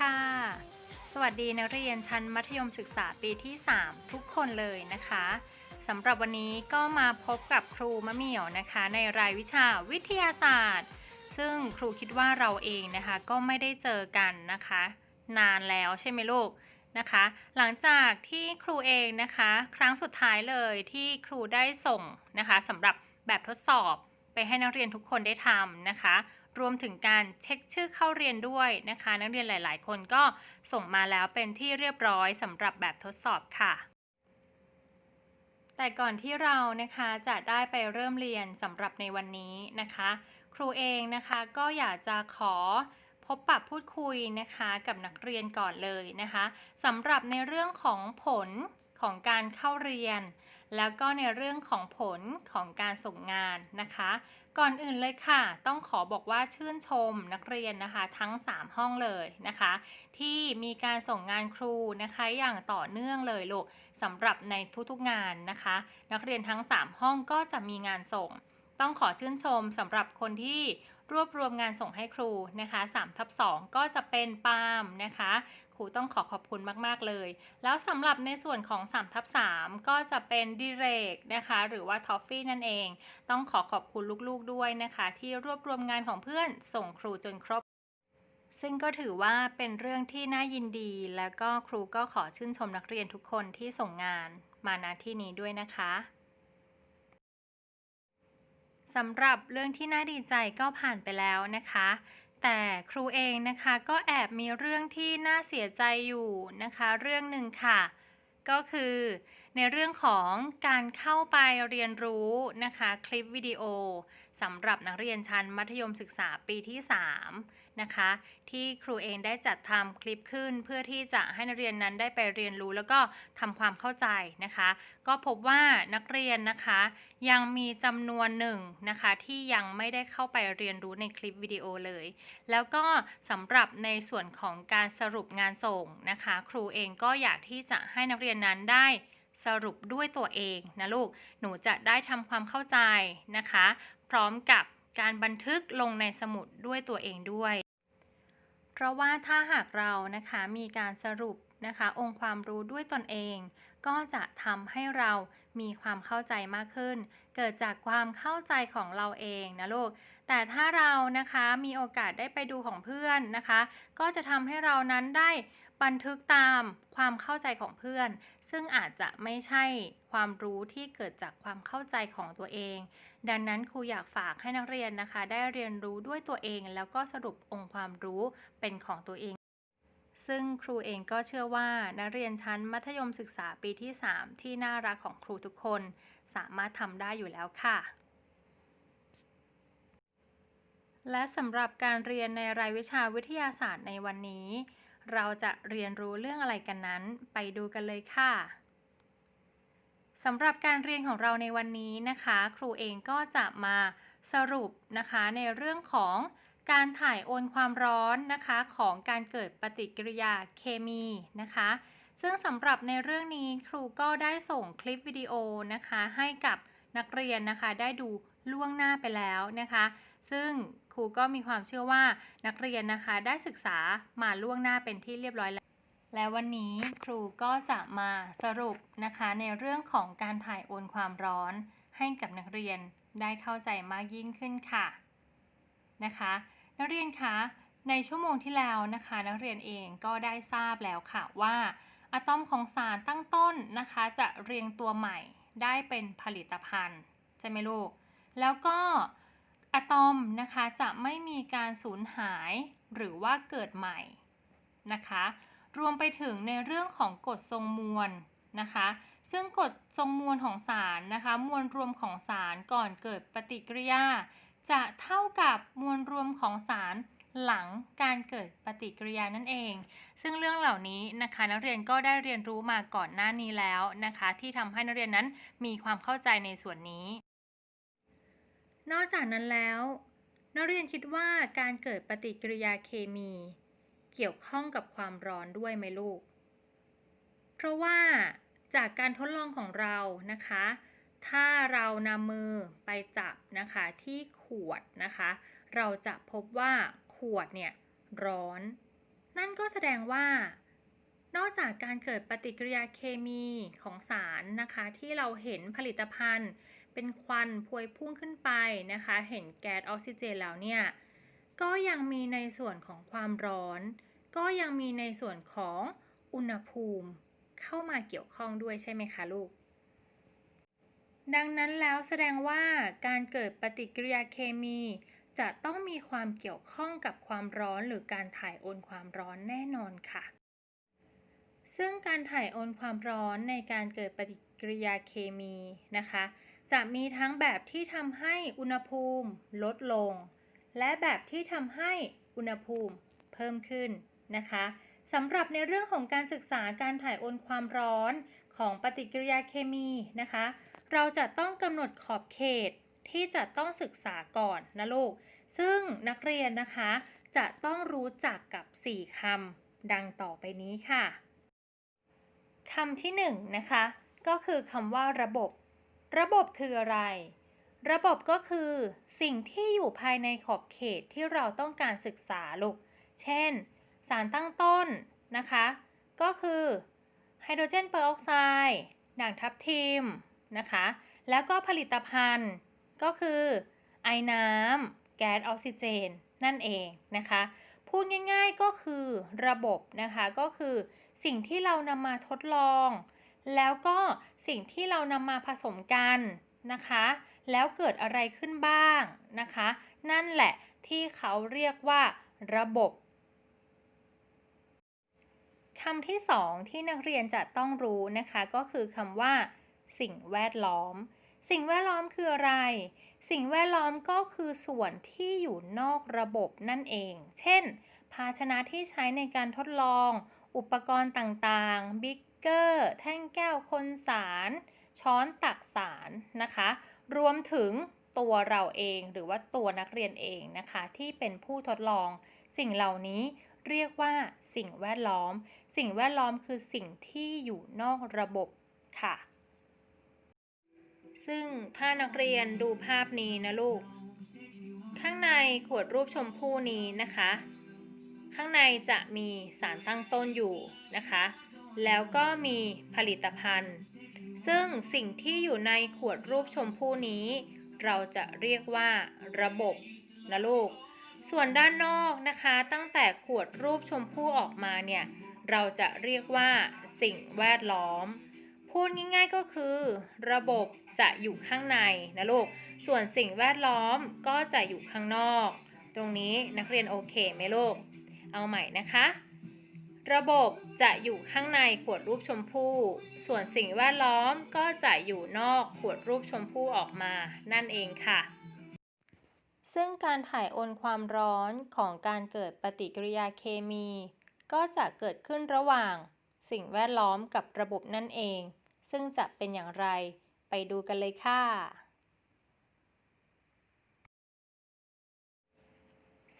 ค่ะ สวัสดีนักเรียนชั้นมัธยมศึกษาปีที่ 3 ทุกคนเลยนะคะสำหรับวันนี้ก็มาพบกับครูมะเหมี่ยวนะคะ ในรายวิชาวิทยาศาสตร์ ซึ่งครูคิดว่าเราเองนะคะ ก็ไม่ได้เจอกันนะคะ นานแล้วใช่ไหมลูกนะคะ หลังจากที่ครูเองนะคะ ครั้งสุดท้ายเลยที่ครูได้ส่งนะคะสำหรับแบบทดสอบไปให้นักเรียนทุกคนได้ทำนะคะ รวมถึงการเช็คชื่อเข้าเรียนด้วยนะคะ นักเรียนหลาย ๆ คนก็ส่งมาแล้วเป็นที่เรียบร้อยสำหรับแบบทดสอบค่ะ แต่ก่อนที่เรานะคะจะได้ไปเริ่มเรียนสำหรับในวันนี้นะคะ ครูเองนะคะก็อยากจะขอพบปะพูดคุยนะคะกับนักเรียนก่อนเลยนะคะสำหรับในเรื่องของผลของการเข้าเรียน แล้วก็ในเรื่องของผลของการส่งงานนะคะ ก่อนอื่นเลยค่ะ ต้องขอบอกว่าชื่นชมนักเรียนนะคะ ทั้ง 3 ห้องเลยนะคะ ที่มีการส่งงานครูนะคะ อย่างต่อเนื่องเลยลูกสำหรับในทุกๆงานนะคะ นักเรียนทั้ง 3 ห้องก็จะมีงานส่ง ต้องขอชื่นชมสำหรับคนที่รวบรวมงานส่งให้ครูนะคะ3ทับ2ก็จะเป็นปาล์มนะคะ รูต้องขอขอบคุณมาก ๆ เลย แล้วสำหรับในส่วนของ3ทับ3ก็จะเป็นดิเรกนะคะ หรือว่าทอฟฟี่นั่นเอง ต้องขอขอบคุณลูก ๆ ด้วยนะคะ ที่รวบรวมงานของเพื่อนส่งครูจนครบซึ่งก็ถือว่าเป็นเรื่องที่น่ายินดี แล้วก็ครูก็ขอชื่นชมนักเรียนทุกคนที่ส่งงานมาณที่นี้ด้วยนะคะสำหรับเรื่องที่น่าดีใจก็ผ่านไปแล้วนะคะ แต่ครูเองนะคะก็แอบมีเรื่องที่น่าเสียใจอยู่นะคะ เรื่องหนึ่งค่ะ ก็คือในเรื่องของการเข้าไปเรียนรู้นะคะ คลิปวิดีโอสำหรับนักเรียนชั้นมัธยมศึกษาปีที่ 3 นะคะ ที่ครูเองได้จัดทำคลิปขึ้น เพื่อที่จะให้นักเรียนนั้นได้ไปเรียนรู้แล้วก็ทำความเข้าใจนะคะ ก็พบว่านักเรียนนะคะ ยังมีจำนวนหนึ่งนะคะที่ยังไม่ได้เข้าไปเรียนรู้ในคลิปวิดีโอเลย แล้วก็สำหรับในส่วนของการสรุปงานส่งนะคะ ครูเองก็อยากที่จะให้นักเรียนนั้นได้สรุปด้วยตัวเองนะลูก หนูจะได้ทำความเข้าใจนะคะ พร้อมกับ การบันทึกลงในสมุดด้วยตัวเองด้วย เพราะว่าถ้าหากเรานะคะมีการสรุปนะคะ องค์ความรู้ด้วยตนเอง ก็จะทำให้เรามีความเข้าใจมากขึ้น เกิดจากความเข้าใจของเราเองนะลูก แต่ถ้าเรานะคะมีโอกาสได้ไปดูของเพื่อนนะคะ ก็จะทำให้เรานั้นได้บันทึกตามความเข้าใจของเพื่อน ซึ่งอาจจะไม่ใช่ความรู้ที่เกิดจากความเข้าใจของตัวเอง ดังนั้นครูอยากฝากให้นักเรียนนะคะ ได้เรียนรู้ด้วยตัวเอง แล้วก็สรุปองค์ความรู้เป็นของตัวเอง ซึ่งครูเองก็เชื่อว่า นักเรียนชั้นมัธยมศึกษาปีที่ 3 ที่น่ารักของครูทุกคน สามารถทำได้อยู่แล้วค่ะและสำหรับการเรียนในรายวิชาวิทยาศาสตร์ในวันนี้ เราจะเรียนรู้เรื่องอะไรกันนั้น ไปดูกันเลยค่ะสำหรับการเรียนของเราในวันนี้นะคะ ครูเองก็จะมาสรุปนะคะในเรื่องของการถ่ายโอนความร้อนนะคะของการเกิดปฏิกิริยาเคมีนะคะ ซึ่งสำหรับในเรื่องนี้ครูก็ได้ส่งคลิปวิดีโอนะคะให้กับนักเรียนนะคะได้ดูล่วงหน้าไปแล้วนะคะ ซึ่ง ครูก็มีความเชื่อว่านักเรียนนะคะได้ศึกษามาล่วงหน้าเป็นที่เรียบร้อยแล้ว และวันนี้ครูก็จะมาสรุปนะคะในเรื่องของการถ่ายโอนความร้อนให้กับนักเรียนได้เข้าใจมากยิ่งขึ้นค่ะนะคะ นักเรียนคะในชั่วโมงที่แล้วนะคะ นักเรียนเองก็ได้ทราบแล้วค่ะว่าอะตอมของสารตั้งต้นนะคะ จะเรียงตัวใหม่ได้เป็นผลิตภัณฑ์ใช่ไหมลูก แล้วก็ อะตอมนะคะจะไม่มีการสูญหายหรือว่าเกิดใหม่นะคะ รวมไปถึงในเรื่องของกรดทรงมวลนะคะ ซึ่งกรดทรงมวลของสารนะคะ มวลรวมของสารก่อนเกิดปฏิกิริยา จะเท่ากับมวลรวมของสารหลังการเกิดปฏิกิริยานั่นเอง ซึ่งเรื่องเหล่านี้นะคะนักเรียนก็ได้เรียนรู้มาก่อนหน้านี้แล้วนะคะ ที่ทำให้นักเรียนนั้นมีความเข้าใจในส่วนนี้ นอกจากนั้นแล้ว นักเรียนคิดว่าการเกิดปฏิกิริยาเคมี เกี่ยวข้องกับความร้อนด้วยไหมลูก เพราะว่าจากการทดลองของเรานะคะ ถ้าเรานำมือไปจับนะคะที่ขวดนะคะ เราจะพบว่าขวดเนี่ยร้อน นั่นก็แสดงว่า นอกจากการเกิดปฏิกิริยาเคมีของสารนะคะ ที่เราเห็นผลิตภัณฑ์ เป็นควันพวยพุ่งขึ้นไปนะคะ เห็นแก๊สออกซิเจนแล้วเนี่ย ก็ยังมีในส่วนของความร้อน ก็ยังมีในส่วนของอุณหภูมิเข้ามาเกี่ยวข้องด้วยใช่ไหมคะลูก ดังนั้นแล้วแสดงว่าการเกิดปฏิกิริยาเคมี จะต้องมีความเกี่ยวข้องกับความร้อนหรือการถ่ายโอนความร้อนแน่นอนค่ะ ซึ่งการถ่ายโอนความร้อนในการเกิดปฏิกิริยาเคมีนะคะ จะมีทั้งแบบที่ทำให้อุณหภูมิลดลง และแบบที่ทำให้อุณหภูมิเพิ่มขึ้นนะคะสำหรับในเรื่องของการศึกษาการถ่ายโอนความร้อนของปฏิกิริยาเคมีนะคะ เราจะต้องกำหนดขอบเขตที่จะต้องศึกษาก่อนนะลูก ซึ่งนักเรียนนะคะ จะต้องรู้จักกับ 4คำดังต่อไปนี้ค่ะคำที่1นงนะคะก็คือคำว่าระบบ ระบบคืออะไร ระบบก็คือสิ่งที่อยู่ภายในขอบเขตที่เราต้องการศึกษาลูก เช่น สารตั้งต้นนะคะ ก็คือไฮโดรเจนเปอร์ออกไซด์ด่างทับทิมนะคะ แล้วก็ผลิตภัณฑ์ก็คือไอน้ำแก๊สออกซิเจน นั่นเองนะคะ พูดง่ายๆก็คือระบบนะคะ ก็คือสิ่งที่เรานำมาทดลอง แล้วก็สิ่งที่เรานำมาผสมกันนะคะ แล้วเกิดอะไรขึ้นบ้างนะคะ นั่นแหละที่เขาเรียกว่าระบบคำที่สองที่นักเรียนจะต้องรู้นะคะก็คือคำว่า สิ่งแวดล้อม สิ่งแวดล้อมคืออะไร สิ่งแวดล้อมก็คือส่วนที่อยู่นอกระบบนั่นเอง เช่น ภาชนะที่ใช้ในการทดลอง อุปกรณ์ต่างๆ บิ๊ก เกอร์ แท่งแก้วคนสาร ช้อนตักสารนะคะ รวมถึงตัวเราเองหรือว่าตัวนักเรียนเองนะคะ ที่เป็นผู้ทดลอง สิ่งเหล่านี้เรียกว่าสิ่งแวดล้อม สิ่งแวดล้อมคือสิ่งที่อยู่นอกระบบค่ะ ซึ่งถ้านักเรียนดูภาพนี้นะลูก ข้างในขวดรูปชมพู่นี้นะคะ ข้างในจะมีสารตั้งต้นอยู่นะคะ แล้วก็มีผลิตภัณฑ์ ซึ่งสิ่งที่อยู่ในขวดรูปชมพู่นี้ เราจะเรียกว่าระบบนะลูก ส่วนด้านนอกนะคะ ตั้งแต่ขวดรูปชมพู่ออกมาเนี่ย เราจะเรียกว่าสิ่งแวดล้อม พูดง่ายๆก็คือ ระบบจะอยู่ข้างในนะลูก ส่วนสิ่งแวดล้อมก็จะอยู่ข้างนอก ตรงนี้นักเรียนโอเคไหมลูก เอาใหม่นะคะ ระบบจะอยู่ข้างในขวดรูปชมพู่ ส่วนสิ่งแวดล้อมก็จะอยู่นอกขวดรูปชมพู่ออกมา นั่นเองค่ะ ซึ่งการถ่ายโอนความร้อนของการเกิดปฏิกิริยาเคมี ก็จะเกิดขึ้นระหว่าง สิ่งแวดล้อมกับระบบนั่นเอง ซึ่งจะเป็นอย่างไร ไปดูกันเลยค่ะ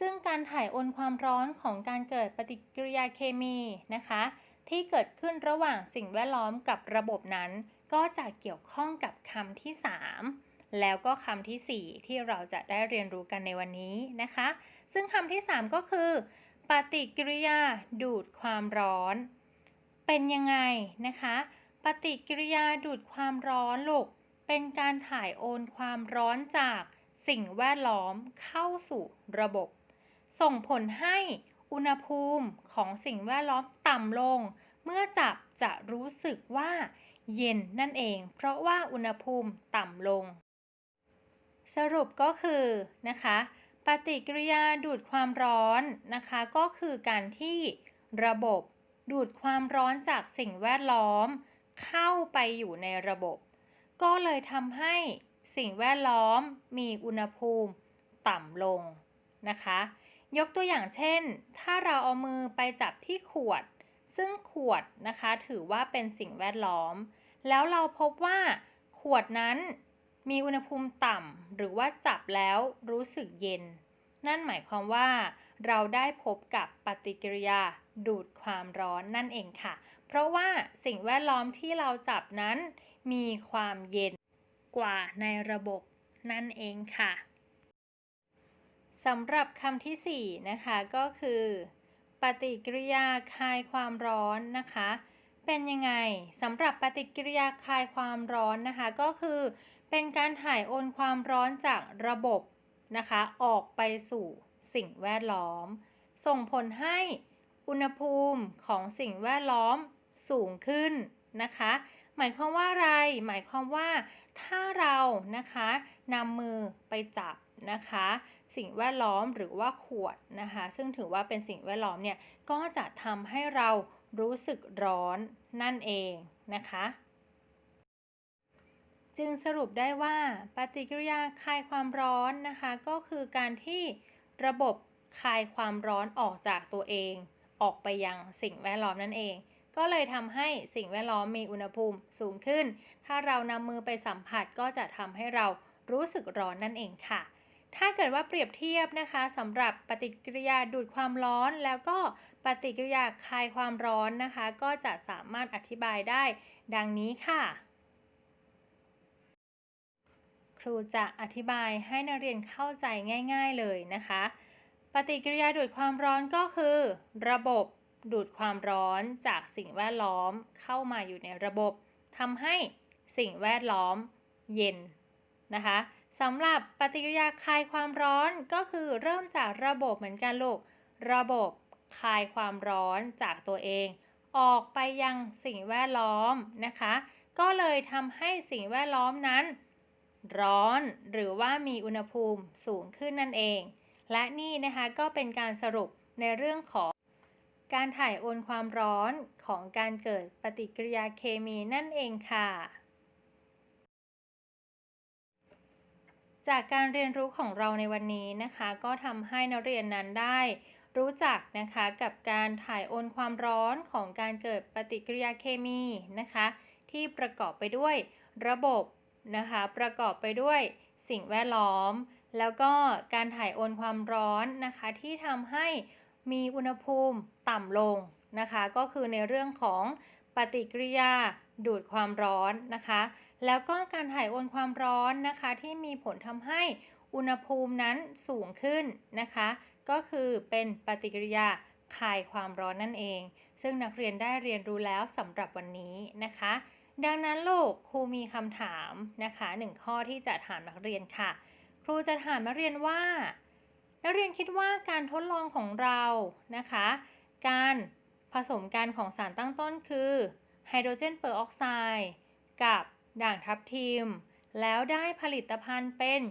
ซึ่งการถ่ายโอนความร้อนของการเกิดปฏิกิริยาเคมีนะคะ ที่เกิดขึ้นระหว่างสิ่งแวดล้อมกับระบบนั้น ก็จะเกี่ยวข้องกับคำที่ 3 แล้วก็คำที่ 4 ที่เราจะได้เรียนรู้กันในวันนี้นะคะ ซึ่งคำที่ 3 ก็คือ ปฏิกิริยาดูดความร้อน เป็นยังไงนะคะ ปฏิกิริยาดูดความร้อนลูกเป็นการถ่ายโอนความร้อนจากสิ่งแวดล้อมเข้าสู่ระบบ ส่งผลให้อุณหภูมิของสิ่งแวดล้อมต่ำลง เมื่อจับจะรู้สึกว่าเย็นนั่นเอง เพราะว่าอุณหภูมิต่ำลง สรุปก็คือนะคะปฏิกิริยาดูดความร้อนนะคะ ก็คือการที่ระบบดูดความร้อนจากสิ่งแวดล้อม เข้าไปอยู่ในระบบ ก็เลยทำให้สิ่งแวดล้อมมีอุณหภูมิต่ำลงนะคะ ยกตัวอย่างเช่น ถ้าเราเอามือไปจับที่ขวด ซึ่งขวดนะคะถือว่าเป็นสิ่งแวดล้อม แล้วเราพบว่าขวดนั้นมีอุณหภูมิต่ำ หรือว่าจับแล้วรู้สึกเย็น นั่นหมายความว่า เราได้พบกับปฏิกิริยาดูดความร้อนนั่นเองค่ะ เพราะว่าสิ่งแวดล้อมที่เราจับนั้น มีความเย็นกว่าในระบบนั่นเองค่ะ สำหรับคำที่ 4 นะคะ ก็คือ ปฏิกิริยาคลายความร้อนนะคะ เป็นยังไงสำหรับปฏิกิริยาคลายความร้อนนะคะ ก็คือ เป็นการถ่ายโอนความร้อนจากระบบนะคะ ออกไปสู่สิ่งแวดล้อม ส่งผลให้อุณหภูมิของสิ่งแวดล้อมสูงขึ้นนะคะ หมายความว่าอะไร หมายความว่าถ้าเรานะคะนำมือไปจับนะคะ สิ่งแวดล้อมหรือว่าขวดนะคะ ซึ่งถือว่าเป็นสิ่งแวดล้อมเนี่ยก็จะทำให้เรารู้สึกร้อนนั่นเองนะคะ จึงสรุปได้ว่าปฏิกิริยาคลายความร้อนนะคะ ก็คือการที่ระบบคลายความร้อนออกจากตัวเอง ออกไปยังสิ่งแวดล้อมนั่นเอง ก็เลยทำให้สิ่งแวดล้อมมีอุณหภูมิสูงขึ้น ถ้าเรานำมือไปสัมผัสก็จะทำให้เรารู้สึกร้อนนั่นเองค่ะ ถ้าเกิดว่าเปรียบเทียบนะคะสำหรับปฏิกิริยาดูดความร้อน แล้วก็ปฏิกิริยาคายความร้อนนะคะ ก็จะสามารถอธิบายได้ดังนี้ค่ะ ครูจะอธิบายให้นักเรียนเข้าใจง่าย ๆเลยนะคะ ปฏิกิริยาดูดความร้อนก็คือ ระบบดูดความร้อนจากสิ่งแวดล้อมเข้ามาอยู่ในระบบทำให้สิ่งแวดล้อมเย็นนะคะ สำหรับปฏิกิริยาคลายความร้อนก็คือเริ่มจากระบบเหมือนกันลูก ระบบคลายความร้อนจากตัวเอง ออกไปยังสิ่งแวดล้อมนะคะ ก็เลยทำให้สิ่งแวดล้อมนั้น ร้อนหรือว่ามีอุณหภูมิสูงขึ้นนั่นเอง และนี่นะคะก็เป็นการสรุปในเรื่องของการถ่ายโอนความร้อนของการเกิดปฏิกิริยาเคมีนั่นเองค่ะ จากการเรียนรู้ของเราในวันนี้นะคะ ก็ทำให้นักเรียนนั้นได้ รู้จักนะคะกับการถ่ายโอนความร้อนของการเกิดปฏิกิริยาเคมีนะคะ ที่ประกอบไปด้วยระบบนะคะ ประกอบไปด้วยสิ่งแวดล้อม แล้วก็การถ่ายโอนความร้อนนะคะ ที่ทำให้มีอุณหภูมิต่ำลงนะคะ ก็คือในเรื่องของปฏิกิริยาดูดความร้อนนะคะ แล้วก็การถ่ายโอนความร้อนนะคะที่มีผลทำให้อุณหภูมินั้นสูงขึ้นนะคะ ก็คือเป็นปฏิกิริยาคายความร้อนนั่นเอง ซึ่งนักเรียนได้เรียนรู้แล้วสำหรับวันนี้นะคะ ดังนั้นลูกครูมีคำถามนะคะหนึ่งข้อที่จะถามนักเรียนค่ะ ครูจะถามนักเรียนว่า นักเรียนคิดว่าการทดลองของเรานะคะ การผสมกันของสารตั้งต้นคือไฮโดรเจนเปอร์ออกไซด์กับ ด่างทับทิม แล้วได้ผลิตภัณฑ์เป็น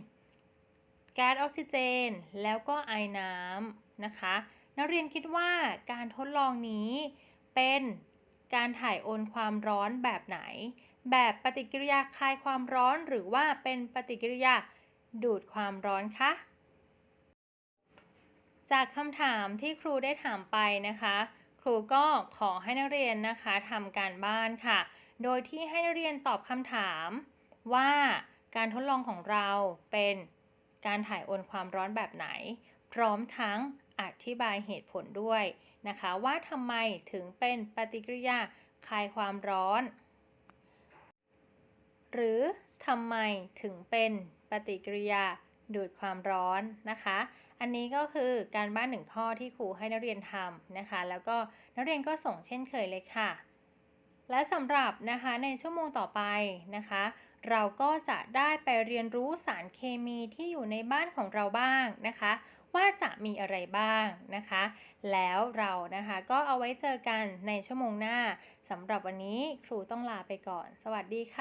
แก๊สออกซิเจน แล้วก็ไอน้ำนะคะ นักเรียนคิดว่าการทดลองนี้เป็นการถ่ายโอนความร้อนแบบไหน แบบปฏิกิริยาคลายความร้อนหรือว่าเป็นปฏิกิริยาดูดความร้อนคะ จากคำถามที่ครูได้ถามไปนะคะ ครูก็ขอให้นักเรียนนะคะทำการบ้านค่ะ โดยที่ให้นักเรียนตอบคำถามว่าการทดลองของเราเป็นการถ่ายโอนความร้อนแบบไหน พร้อมทั้งอธิบายเหตุผลด้วยนะคะ ว่าทำไมถึงเป็นปฏิกิริยาคลายความร้อน หรือทำไมถึงเป็นปฏิกิริยาดูดความร้อนนะคะ อันนี้ก็คือการบ้านหนึ่งข้อที่ครูให้นักเรียนทำนะคะ แล้วก็นักเรียนก็ส่งเช่นเคยเลยค่ะ และสำหรับนะคะในชั่วโมงต่อไปนะคะ เราก็จะได้ไปเรียนรู้สารเคมีที่อยู่ในบ้านของเราบ้างนะคะ ว่าจะมีอะไรบ้างนะคะ แล้วเรานะคะก็เอาไว้เจอกันในชั่วโมงหน้าสำหรับวันนี้ครูต้องลาไปก่อน สวัสดีค่ะ